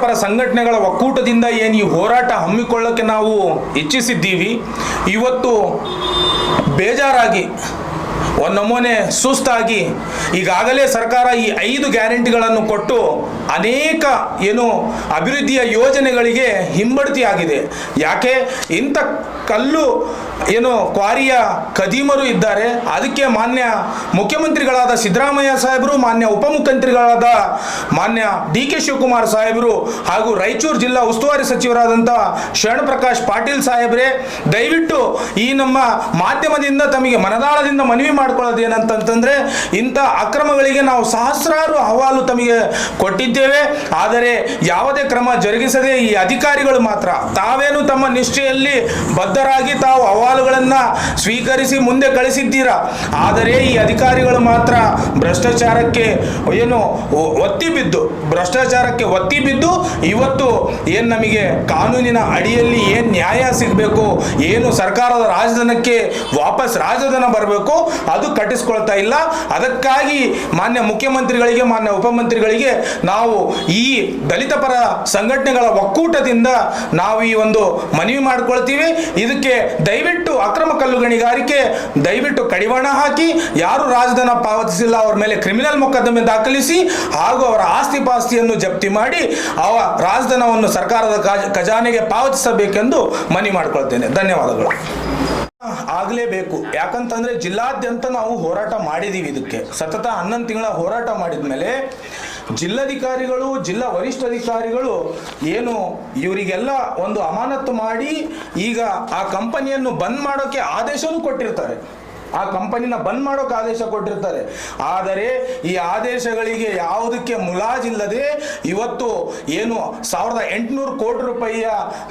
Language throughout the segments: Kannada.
ಪರ ಸಂಘಟನೆಗಳ ಒಕ್ಕೂಟದಿಂದ ಏನು ಈ ಹೋರಾಟ ಹಮ್ಮಿಕೊಳ್ಳಕ್ಕೆ ನಾವು ಇಚ್ಛಿಸಿದ್ದೀವಿ ಇವತ್ತು ಬೇಜಾರಾಗಿ ಒಂದು ನಮೂನೆ ಸುಸ್ತಾಗಿ ಈಗಾಗಲೇ ಸರ್ಕಾರ ಈ ಐದು ಗ್ಯಾರಂಟಿಗಳನ್ನು ಕೊಟ್ಟು ಅನೇಕ ಏನು ಅಭಿವೃದ್ಧಿಯ ಯೋಜನೆಗಳಿಗೆ ಹಿಂಬಡ್ತಿಯಾಗಿದೆ. ಯಾಕೆ? ಇಂಥ ಕಲ್ಲು ಏನು ಕ್ವಾರಿಯ ಕದೀಮರು ಇದ್ದಾರೆ. ಅದಕ್ಕೆ ಮಾನ್ಯ ಮುಖ್ಯಮಂತ್ರಿಗಳಾದ ಸಿದ್ದರಾಮಯ್ಯ ಸಾಹೇಬರು, ಮಾನ್ಯ ಉಪಮುಖ್ಯಮಂತ್ರಿಗಳಾದ ಮಾನ್ಯ ಡಿ ಕೆ ಶಿವಕುಮಾರ್ ಸಾಹೇಬರು ಹಾಗೂ ರಾಯಚೂರು ಜಿಲ್ಲಾ ಉಸ್ತುವಾರಿ ಸಚಿವರಾದಂಥ ಶರಣಪ್ರಕಾಶ್ ಪಾಟೀಲ್ ಸಾಹೇಬ್ರೆ, ದಯವಿಟ್ಟು ಈ ನಮ್ಮ ಮಾಧ್ಯಮದಿಂದ ತಮಗೆ ಮನದಾಳದಿಂದ ಮನವಿ ಮಾಡ್ಕೊಳ್ಳೋದು ಏನಂತಂತಂದ್ರೆ ಇಂಥ ಅಕ್ರಮಗಳಿಗೆ ನಾವು ಸಹಸ್ರಾರು ಅಹವಾಲು ತಮಗೆ ಕೊಟ್ಟಿದ್ದೇವೆ. ಆದರೆ ಯಾವುದೇ ಕ್ರಮ ಜರುಗಿಸದೆ ಈ ಅಧಿಕಾರಿಗಳು ಮಾತ್ರ ತಾವೇನು ತಮ್ಮ ನಿಷ್ಠೆಯಲ್ಲಿ ಬದ್ಧರಾಗಿ ತಾವು ಅಹವಾಲುಗಳನ್ನು ಸ್ವೀಕರಿಸಿ ಮುಂದೆ ಕಳಿಸಿದ್ದೀರಾ? ಆದರೆ ಈ ಅಧಿಕಾರಿಗಳು ಮಾತ್ರ ಭ್ರಷ್ಟಾಚಾರಕ್ಕೆ ಏನು ಒತ್ತಿ ಬಿದ್ದು, ಭ್ರಷ್ಟಾಚಾರಕ್ಕೆ ಒತ್ತಿ ಬಿದ್ದು ಇವತ್ತು ಏನು ನಮಗೆ ಕಾನೂನಿನ ಅಡಿಯಲ್ಲಿ ಏನು ನ್ಯಾಯ ಸಿಗಬೇಕು, ಏನು ಸರ್ಕಾರದ ರಾಜಧನಕ್ಕೆ ವಾಪಸ್ ರಾಜಧನ ಬರಬೇಕು ಅದು ಕಟ್ಟಿಸ್ಕೊಳ್ತಾ ಇಲ್ಲ. ಅದಕ್ಕಾಗಿ ಮಾನ್ಯ ಮುಖ್ಯಮಂತ್ರಿಗಳಿಗೆ, ಮಾನ್ಯ ಉಪಮಂತ್ರಿಗಳಿಗೆ ನಾವು ಈ ದಲಿತ ಪರ ಸಂಘಟನೆಗಳ ಒಕ್ಕೂಟದಿಂದ ನಾವು ಈ ಒಂದು ಮನವಿ ಮಾಡ್ಕೊಳ್ತೀವಿ. ಇದಕ್ಕೆ ದಯವಿಟ್ಟು ಅಕ್ರಮ ಕಲ್ಲು ಗಣಿಗಾರಿಕೆ, ದಯವಿಟ್ಟು ಕಡಿವಾಣ ಹಾಕಿ, ಯಾರು ರಾಜಧನ ಪಾವತಿಸಿಲ್ಲ ಅವರ ಮೇಲೆ ಕ್ರಿಮಿನಲ್ ಮೊಕದ್ದಮೆ ದಾಖಲಿಸಿ, ಹಾಗೂ ಅವರ ಆಸ್ತಿ ಪಾಸ್ತಿಯನ್ನು ಜಪ್ತಿ ಮಾಡಿ, ಅವ ರಾಜಧನವನ್ನು ಸರ್ಕಾರದ ಖಜ- ಖಜಾನೆಗೆ ಪಾವತಿಸಬೇಕೆಂದು ಮನವಿ ಮಾಡಿಕೊಳ್ತೇನೆ. ಧನ್ಯವಾದಗಳು. ಆಗಲೇಬೇಕು. ಯಾಕಂತಂದ್ರೆ ಜಿಲ್ಲಾದ್ಯಂತ ನಾವು ಹೋರಾಟ ಮಾಡಿದೀವಿ ಇದಕ್ಕೆ. ಸತತ ಹನ್ನೊಂದು ತಿಂಗಳ ಹೋರಾಟ ಮಾಡಿದ ಮೇಲೆ ಜಿಲ್ಲಾಧಿಕಾರಿಗಳು, ಜಿಲ್ಲಾ ವರಿಷ್ಠಾಧಿಕಾರಿಗಳು ಏನು ಇವರಿಗೆಲ್ಲ ಒಂದು ಅಮಾನತ್ತು ಮಾಡಿ ಈಗ ಆ ಕಂಪನಿಯನ್ನು ಬಂದ್ ಮಾಡೋಕೆ ಆದೇಶವೂ ಕೊಟ್ಟಿರ್ತಾರೆ. ಆ ಕಂಪನಿನ ಬಂದ್ ಮಾಡೋಕೆ ಆದೇಶ ಕೊಟ್ಟಿರ್ತಾರೆ. ಆದರೆ ಈ ಆದೇಶಗಳಿಗೆ ಯಾವುದಕ್ಕೆ ಮುಲಾಜಿಲ್ಲದೆ ಇವತ್ತು ಏನು ಸಾವಿರದ ಎಂಟುನೂರು ಕೋಟಿ ರೂಪಾಯಿಯ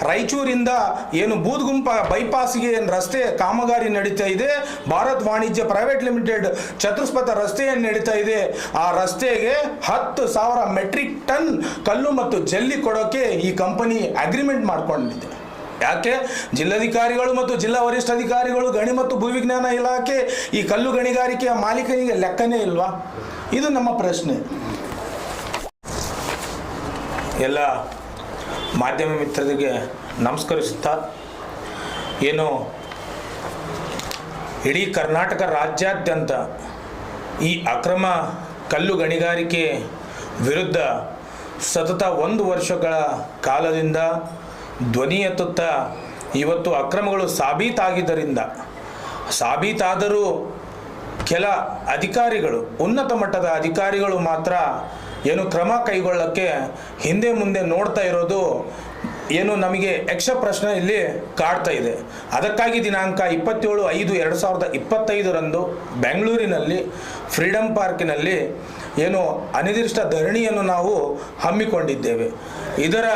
ರಾಯಚೂರಿಂದ ಏನು ಬೂದ್ಗುಂಪ ಬೈಪಾಸ್ಗೆ ಏನು ರಸ್ತೆ ಕಾಮಗಾರಿ ನಡೀತಾ ಇದೆ. ಭಾರತ್ ವಾಣಿಜ್ಯ ಪ್ರೈವೇಟ್ ಲಿಮಿಟೆಡ್ ಚತುಷ್ಪಥ ರಸ್ತೆ ಏನು ನಡೀತಾ ಇದೆ. ಆ ರಸ್ತೆಗೆ ಹತ್ತು ಸಾವಿರ ಮೆಟ್ರಿಕ್ ಟನ್ ಕಲ್ಲು ಮತ್ತು ಜಲ್ಲಿ ಕೊಡೋಕೆ ಈ ಕಂಪನಿ ಅಗ್ರಿಮೆಂಟ್ ಮಾಡ್ಕೊಂಡಿದೆ. ಯಾಕೆ? ಜಿಲ್ಲಾಧಿಕಾರಿಗಳು ಮತ್ತು ಜಿಲ್ಲಾ ವರಿಷ್ಠಾಧಿಕಾರಿಗಳು ಗಣಿ ಮತ್ತು ಭೂವಿಜ್ಞಾನ ಇಲಾಖೆ ಈ ಕಲ್ಲು ಗಣಿಗಾರಿಕೆಯ ಮಾಲೀಕನಿಗೆ ಲೆಕ್ಕನೇ ಇಲ್ವಾ? ಇದು ನಮ್ಮ ಪ್ರಶ್ನೆ. ಎಲ್ಲ ಮಾಧ್ಯಮ ಮಿತ್ರರಿಗೆ ನಮಸ್ಕರಿಸುತ್ತಾ, ಏನು ಇಡೀ ಕರ್ನಾಟಕ ರಾಜ್ಯಾದ್ಯಂತ ಈ ಅಕ್ರಮ ಕಲ್ಲು ಗಣಿಗಾರಿಕೆ ವಿರುದ್ಧ ಸತತ ಒಂದು ವರ್ಷಗಳ ಕಾಲದಿಂದ ಧ್ವನಿ ಎತ್ತುತ್ತಾ ಇವತ್ತು ಅಕ್ರಮಗಳು ಸಾಬೀತಾಗಿದ್ದರಿಂದ, ಸಾಬೀತಾದರೂ ಕೆಲ ಅಧಿಕಾರಿಗಳು, ಉನ್ನತ ಮಟ್ಟದ ಅಧಿಕಾರಿಗಳು ಮಾತ್ರ ಏನು ಕ್ರಮ ಕೈಗೊಳ್ಳಕ್ಕೆ ಹಿಂದೆ ಮುಂದೆ ನೋಡ್ತಾ ಇರೋದು ಏನು ನಮಗೆ ಯಕ್ಷ ಪ್ರಶ್ನೆ ಇಲ್ಲಿ ಕಾಡ್ತಾ ಇದೆ. ಅದಕ್ಕಾಗಿ ದಿನಾಂಕ ಇಪ್ಪತ್ತೇಳು ಐದು ಎರಡು ಸಾವಿರದ ಇಪ್ಪತ್ತೈದರಂದು ಬೆಂಗಳೂರಿನಲ್ಲಿ ಫ್ರೀಡಮ್ ಪಾರ್ಕಿನಲ್ಲಿ ಏನು ಅನಿರ್ದಿಷ್ಟ ಧರಣಿಯನ್ನು ನಾವು ಹಮ್ಮಿಕೊಂಡಿದ್ದೇವೆ. ಇದರ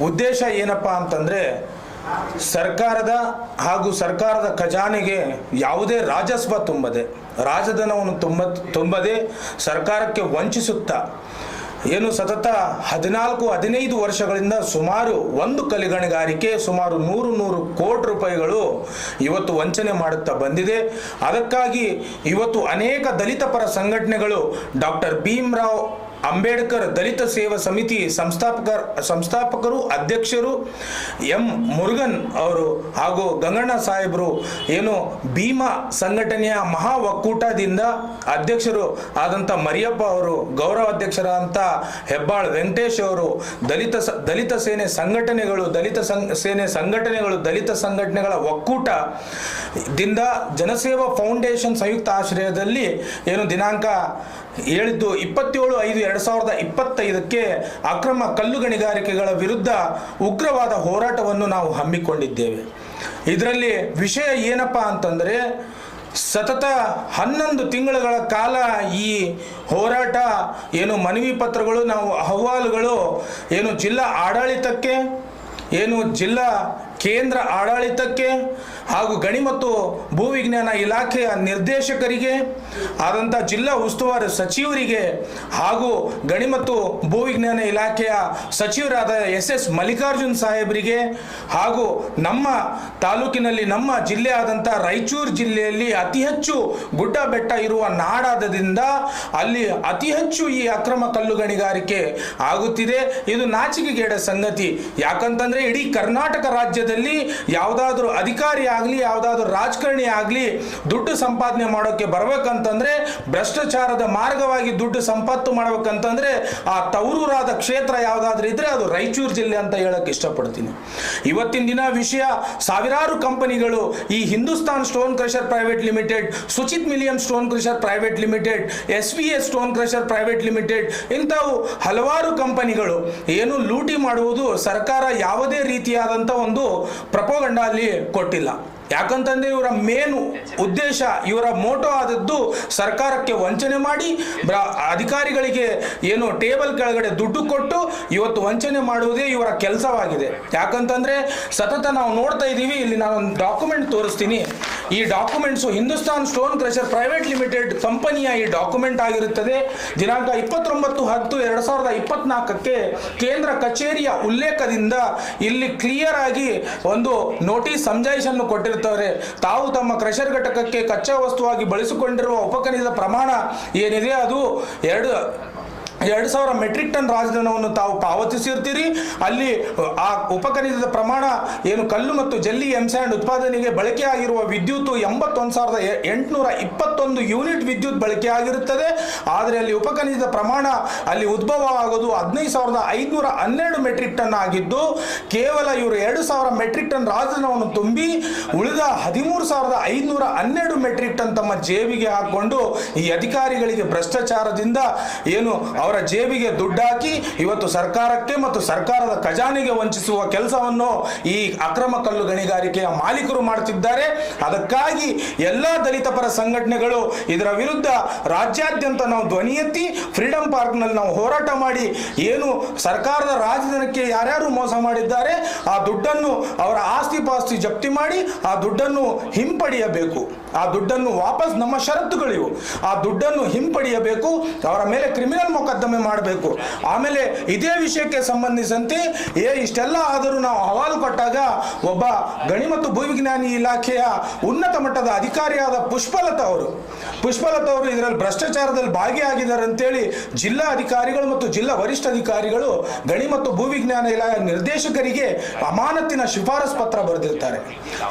ಉದ್ದೇಶ ಏನಪ್ಪ ಅಂತಂದರೆ ಸರ್ಕಾರದ ಹಾಗೂ ಸರ್ಕಾರದ ಖಜಾನೆಗೆ ಯಾವುದೇ ರಾಜಸ್ವ ತುಂಬದೆ, ರಾಜಧನವನ್ನು ತುಂಬ, ತುಂಬದೆ ಸರ್ಕಾರಕ್ಕೆ ವಂಚಿಸುತ್ತಾ, ಏನು ಸತತ ಹದಿನಾಲ್ಕು, ಹದಿನೈದು ವರ್ಷಗಳಿಂದ ಸುಮಾರು ಒಂದು ಕಲಿಗಣಿಗಾರಿಕೆ, ಸುಮಾರು ನೂರು ನೂರು ಕೋಟಿ ರೂಪಾಯಿಗಳು ಇವತ್ತು ವಂಚನೆ ಮಾಡುತ್ತಾ ಬಂದಿದೆ. ಅದಕ್ಕಾಗಿ ಇವತ್ತು ಅನೇಕ ದಲಿತ ಪರ ಸಂಘಟನೆಗಳು ಡಾಕ್ಟರ್ ಭೀಮ್ರಾವ್ ಅಂಬೇಡ್ಕರ್ ದಲಿತ ಸೇವಾ ಸಮಿತಿ ಸಂಸ್ಥಾಪಕ ಸಂಸ್ಥಾಪಕರು, ಅಧ್ಯಕ್ಷರು ಎಂ ಮುರುಗನ್ ಅವರು ಹಾಗೂ ಗಂಗಣ್ಣ ಸಾಹೇಬರು ಏನು ಭೀಮಾ ಸಂಘಟನೆಯ ಮಹಾ ಒಕ್ಕೂಟದಿಂದ ಅಧ್ಯಕ್ಷರು ಆದಂಥ ಮರಿಯಪ್ಪ ಅವರು, ಗೌರವ ಅಧ್ಯಕ್ಷರಾದಂಥ ಹೆಬ್ಬಾಳ್ ವೆಂಕಟೇಶ್ ಅವರು, ದಲಿತ ದಲಿತ ಸೇನೆ ಸಂಘಟನೆಗಳು, ದಲಿತ ಸೇನೆ ಸಂಘಟನೆಗಳು, ದಲಿತ ಸಂಘಟನೆಗಳ ಒಕ್ಕೂಟದಿಂದ ಜನಸೇವಾ ಫೌಂಡೇಶನ್ ಸಂಯುಕ್ತ ಆಶ್ರಯದಲ್ಲಿ ಏನು ದಿನಾಂಕ ಹೇಳಿದ್ದು ಇಪ್ಪತ್ತೇಳು ಐದು ಎರಡು ಸಾವಿರದ ಇಪ್ಪತ್ತೈದಕ್ಕೆ ಅಕ್ರಮ ಕಲ್ಲು ಗಣಿಗಾರಿಕೆಗಳ ವಿರುದ್ಧ ಉಗ್ರವಾದ ಹೋರಾಟವನ್ನು ನಾವು ಹಮ್ಮಿಕೊಂಡಿದ್ದೇವೆ. ಇದರಲ್ಲಿ ವಿಷಯ ಏನಪ್ಪ ಅಂತಂದರೆ, ಸತತ ಹನ್ನೊಂದು ತಿಂಗಳುಗಳ ಕಾಲ ಈ ಹೋರಾಟ, ಏನು ಮನವಿ ಪತ್ರಗಳು, ನಾವು ಅಹವಾಲುಗಳು, ಏನು ಜಿಲ್ಲಾ ಆಡಳಿತಕ್ಕೆ, ಏನು ಜಿಲ್ಲಾ ಕೇಂದ್ರ ಆಡಳಿತಕ್ಕೆ ಹಾಗೂ ಗಣಿ ಮತ್ತು ಭೂವಿಜ್ಞಾನ ಇಲಾಖೆಯ ನಿರ್ದೇಶಕರಿಗೆ ಆದಂಥ ಜಿಲ್ಲಾ ಉಸ್ತುವಾರಿ ಸಚಿವರಿಗೆ ಹಾಗೂ ಗಣಿ ಮತ್ತು ಭೂವಿಜ್ಞಾನ ಇಲಾಖೆಯ ಸಚಿವರಾದ ಎಸ್ ಎಸ್ ಮಲ್ಲಿಕಾರ್ಜುನ್ ಸಾಹೇಬರಿಗೆ ಹಾಗೂ ನಮ್ಮ ತಾಲೂಕಿನಲ್ಲಿ ನಮ್ಮ ಜಿಲ್ಲೆ ಆದಂಥ ರಾಯಚೂರು ಜಿಲ್ಲೆಯಲ್ಲಿ ಅತಿ ಹೆಚ್ಚು ಗುಡ್ಡ ಬೆಟ್ಟ ಇರುವ ನಾಡಾದದಿಂದ ಅಲ್ಲಿ ಅತಿ ಹೆಚ್ಚು ಈ ಅಕ್ರಮ ಕಲ್ಲು ಗಣಿಗಾರಿಕೆ ಆಗುತ್ತಿದೆ. ಇದು ನಾಚಿಕೆಗೇಡ ಸಂಗತಿ. ಯಾಕಂತಂದ್ರೆ ಇಡೀ ಕರ್ನಾಟಕ ರಾಜ್ಯದಲ್ಲಿ ಯಾವುದಾದ್ರೂ ಅಧಿಕಾರಿ ಆಗಲಿ, ಯಾವುದಾದ್ರೂ ರಾಜಕಾರಣಿ ಆಗಲಿ, ದುಡ್ಡು ಸಂಪಾದನೆ ಮಾಡೋಕ್ಕೆ ಬರಬೇಕಂತಂದರೆ, ಭ್ರಷ್ಟಾಚಾರದ ಮಾರ್ಗವಾಗಿ ದುಡ್ಡು ಸಂಪತ್ತು ಮಾಡಬೇಕಂತಂದರೆ, ಆ ತವರೂರಾದ ಕ್ಷೇತ್ರ ಯಾವುದಾದ್ರೂ ಇದ್ರೆ ಅದು ರಾಯಚೂರು ಜಿಲ್ಲೆ ಅಂತ ಹೇಳೋಕ್ಕೆ ಇಷ್ಟಪಡ್ತೀನಿ. ಇವತ್ತಿನ ದಿನ ವಿಷಯ, ಸಾವಿರಾರು ಕಂಪನಿಗಳು, ಈ Hindustan stone crusher private limited, Suchit millennium stone crusher private limited, S V S stone crusher private limited, ಇಂಥವು ಹಲವಾರು ಕಂಪನಿಗಳು ಏನು ಲೂಟಿ ಮಾಡುವುದು ಸರ್ಕಾರ ಯಾವುದೇ ರೀತಿಯಾದಂಥ ಒಂದು ಪ್ರಪೋಗಂಡ ಅಲ್ಲಿ ಕೊಟ್ಟಿಲ್ಲ. ಯಾಕಂತಂದ್ರೆ ಇವರ ಮೇನ್ ಉದ್ದೇಶ, ಇವರ ಮೋಟೋ ಆದದ್ದು ಸರ್ಕಾರಕ್ಕೆ ವಂಚನೆ ಮಾಡಿ ಅಧಿಕಾರಿಗಳಿಗೆ ಏನು ಟೇಬಲ್ ಕೆಳಗಡೆ ದುಡ್ಡು ಕೊಟ್ಟು ಇವತ್ತು ವಂಚನೆ ಮಾಡುವುದೇ ಇವರ ಕೆಲಸವಾಗಿದೆ. ಯಾಕಂತಂದ್ರೆ ಸತತ ನಾವು ನೋಡ್ತಾ ಇದ್ದೀವಿ, ಇಲ್ಲಿ ನಾನೊಂದು ಡಾಕ್ಯುಮೆಂಟ್ ತೋರಿಸ್ತೀನಿ. ಈ documents Hindustan stone crusher private limited ಕಂಪನಿಯ ಈ ಡಾಕ್ಯುಮೆಂಟ್ ಆಗಿರುತ್ತದೆ. ದಿನಾಂಕ ಇಪ್ಪತ್ತೊಂಬತ್ತು ಹತ್ತು ಎರಡು ಸಾವಿರದ ಇಪ್ಪತ್ನಾಲ್ಕಕ್ಕೆ ಕೇಂದ್ರ ಕಚೇರಿಯ ಉಲ್ಲೇಖದಿಂದ ಇಲ್ಲಿ ಕ್ಲಿಯರ್ ಆಗಿ ಒಂದು ನೋಟಿಸ್ ಸಮಜಾಯಿಷನ್ನು ಕೊಟ್ಟಿರ್ತಾರೆ ತಾವು ತಮ್ಮ ಕ್ರಷರ್ ಘಟಕಕ್ಕೆ ಕಚ್ಚಾ ವಸ್ತುವಾಗಿ ಬಳಸಿಕೊಂಡಿರುವ ಉಪಖನಿಜ ಪ್ರಮಾಣ ಏನಿದೆ ಅದು ಎರಡು ಎರಡು ಸಾವಿರ ಮೆಟ್ರಿಕ್ ಟನ್ ರಾಜಧನವನ್ನು ತಾವು ಪಾವತಿಸಿರ್ತೀರಿ. ಅಲ್ಲಿ ಆ ಉಪಖನಿಜದ ಪ್ರಮಾಣ ಏನು ಕಲ್ಲು ಮತ್ತು ಜಲ್ಲಿ ಎಂಸ್ಯಾಂಡ್ ಉತ್ಪಾದನೆಗೆ ಬಳಕೆಯಾಗಿರುವ ವಿದ್ಯುತ್ ಎಂಬತ್ತೊಂದು ಸಾವಿರದ ಎಂಟುನೂರ ಇಪ್ಪತ್ತೊಂದು ಯೂನಿಟ್ ವಿದ್ಯುತ್ ಬಳಕೆಯಾಗಿರುತ್ತದೆ ಆದರೆ ಅಲ್ಲಿ ಉಪಖನಿಜದ ಪ್ರಮಾಣ ಅಲ್ಲಿ ಉದ್ಭವ ಆಗೋದು ಹದಿನೈದು ಸಾವಿರದ ಐದುನೂರ ಹನ್ನೆರಡು ಮೆಟ್ರಿಕ್ ಟನ್ ಆಗಿದ್ದು, ಕೇವಲ ಇವರು ಎರಡು ಸಾವಿರ ಮೆಟ್ರಿಕ್ ಟನ್ ರಾಜಧನವನ್ನು ತುಂಬಿ, ಉಳಿದ ಹದಿಮೂರು ಸಾವಿರದ ಐದುನೂರ ಹನ್ನೆರಡು ಮೆಟ್ರಿಕ್ ಟನ್ ತಮ್ಮ ಜೇಬಿಗೆ ಹಾಕೊಂಡು ಈ ಅಧಿಕಾರಿಗಳಿಗೆ ಭ್ರಷ್ಟಾಚಾರದಿಂದ ಏನು ಅವರ ಜೇಬಿಗೆ ದುಡ್ಡಾಕಿ ಇವತ್ತು ಸರ್ಕಾರಕ್ಕೆ ಮತ್ತು ಸರ್ಕಾರದ ಖಜಾನೆಗೆ ವಂಚಿಸುವ ಕೆಲಸವನ್ನು ಈ ಅಕ್ರಮ ಕಲ್ಲು ಗಣಿಗಾರಿಕೆಯ ಮಾಲೀಕರು ಮಾಡುತ್ತಿದ್ದಾರೆ. ಅದಕ್ಕಾಗಿ ಎಲ್ಲ ದಲಿತ ಪರ ಸಂಘಟನೆಗಳು ಇದರ ವಿರುದ್ಧ ರಾಜ್ಯಾದ್ಯಂತ ನಾವು ಧ್ವನಿ ಎತ್ತಿ ಫ್ರೀಡಂ ಪಾರ್ಕ್ನಲ್ಲಿ ನಾವು ಹೋರಾಟ ಮಾಡಿ ಏನು ಸರ್ಕಾರದ ರಾಜಧನಕ್ಕೆ ಯಾರ್ಯಾರು ಮೋಸ ಮಾಡಿದ್ದಾರೆ, ಆ ದುಡ್ಡನ್ನು ಅವರ ಆಸ್ತಿ ಪಾಸ್ತಿ ಜಪ್ತಿ ಮಾಡಿ ಆ ದುಡ್ಡನ್ನು ಹಿಂಪಡೆಯಬೇಕು. ಆ ದುಡ್ಡನ್ನು ವಾಪಸ್ ನಮ್ಮ ಷರತ್ತುಗಳಿವು. ಆ ದುಡ್ಡನ್ನು ಹಿಂಪಡೆಯಬೇಕು. ಅವರ ಮೇಲೆ ಕ್ರಿಮಿನಲ್ ಮೊಕದ್ದಮೆ ಮಾಡಬೇಕು. ಆಮೇಲೆ ಇದೇ ವಿಷಯಕ್ಕೆ ಸಂಬಂಧಿಸಿದಂತೆ ಏ, ಇಷ್ಟೆಲ್ಲ ಆದರೂ ನಾವು ಅಹವಾಲು ಕೊಟ್ಟಾಗ ಒಬ್ಬ ಗಣಿ ಮತ್ತು ಭೂವಿಜ್ಞಾನಿ ಇಲಾಖೆಯ ಉನ್ನತ ಮಟ್ಟದ ಅಧಿಕಾರಿಯಾದ ಪುಷ್ಪಲತಾ ಅವರು. ಪುಷ್ಪಲತಾ ಅವರು ಇದರಲ್ಲಿ ಭ್ರಷ್ಟಾಚಾರದಲ್ಲಿ ಭಾಗಿಯಾಗಿದ್ದಾರೆ ಅಂತೇಳಿ ಜಿಲ್ಲಾ ಅಧಿಕಾರಿಗಳು ಮತ್ತು ಜಿಲ್ಲಾ ವರಿಷ್ಠ ಅಧಿಕಾರಿಗಳು ಗಣಿ ಮತ್ತು ಭೂವಿಜ್ಞಾನ ಇಲಾಖೆ ನಿರ್ದೇಶಕರಿಗೆ ಅಮಾನತಿನ ಶಿಫಾರಸ್ ಪತ್ರ ಬರೆದಿರ್ತಾರೆ.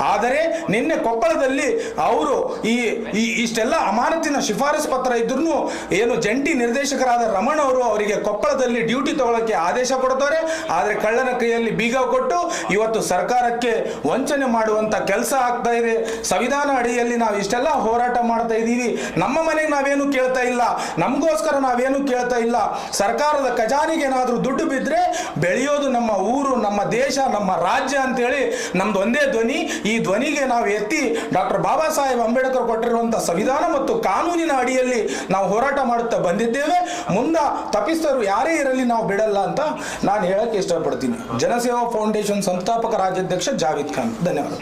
ಆದರೆ ನಿನ್ನೆ ಕೊಪ್ಪಳದಲ್ಲಿ ಅವರು ಈ ಈ, ಇಷ್ಟೆಲ್ಲ ಅಮಾನತಿನ ಶಿಫಾರಸ್ ಪತ್ರ ಇದ್ರೂ ಏನು ಜಂಟಿ ನಿರ್ದೇಶಕರಾದ ರಮಣ ಅವರು ಅವರಿಗೆ ಕೊಪ್ಪಳದಲ್ಲಿ ಡ್ಯೂಟಿ ತಗೊಳ್ಳಕ್ಕೆ ಆದೇಶ ಕೊಡ್ತಾರೆ. ಆದರೆ ಕಳ್ಳನ ಕೈಯಲ್ಲಿ ಬೀಗ ಕೊಟ್ಟು ಇವತ್ತು ಸರ್ಕಾರಕ್ಕೆ ವಂಚನೆ ಮಾಡುವಂತ ಕೆಲಸ ಆಗ್ತಾ ಇದೆ. ಸಂವಿಧಾನ ಅಡಿಯಲ್ಲಿ ನಾವು ಇಷ್ಟೆಲ್ಲ ಹೋರಾಟ ಮಾಡ್ತಾ ಇದ್ದೀವಿ. ನಮ್ಮ ಮನೆಗೆ ನಾವೇನು ಕೇಳ್ತಾ ಇಲ್ಲ. ನಮಗೋಸ್ಕರ ನಾವೇನು ಕೇಳ್ತಾ ಇಲ್ಲ. ಸರ್ಕಾರದ ಖಜಾನೆಗೆ ಏನಾದರೂ ದುಡ್ಡು ಬಿದ್ದರೆ ಬೆಳೆಯೋದು ನಮ್ಮ ಊರು, ನಮ್ಮ ದೇಶ, ನಮ್ಮ ರಾಜ್ಯ ಅಂತೇಳಿ ನಮ್ದು ಒಂದೇ ಧ್ವನಿ. ಈ ಧ್ವನಿಗೆ ನಾವು ಎತ್ತಿ ಡಾಕ್ಟರ್ ಬಾಬಾ ಸಾಹೇಬ್ ಅಂಬೇಡ್ಕರ್ ಕೊಟ್ಟಿರುವಂಥ ಸಂವಿಧಾನ ಮತ್ತು ಕಾನೂನಿನ ಅಡಿಯಲ್ಲಿ ನಾವು ಹೋರಾಟ ಮಾಡುತ್ತಾ ಬಂದಿದ್ದೇವೆ. ಮುಂದ ತಪ್ಪಿಸ್ತರು ಯಾರೇ ಇರಲಿ ನಾವು ಬಿಡಲ್ಲ ಅಂತ ನಾನು ಹೇಳಕ್ಕೆ ಇಷ್ಟಪಡ್ತೀನಿ. ಜನಸೇವಾ ಫೌಂಡೇಶನ್ ಸಂಸ್ಥಾಪಕ ರಾಜ್ಯಾಧ್ಯಕ್ಷ ಜಾವೇದ್ ಖಾನ್. ಧನ್ಯವಾದ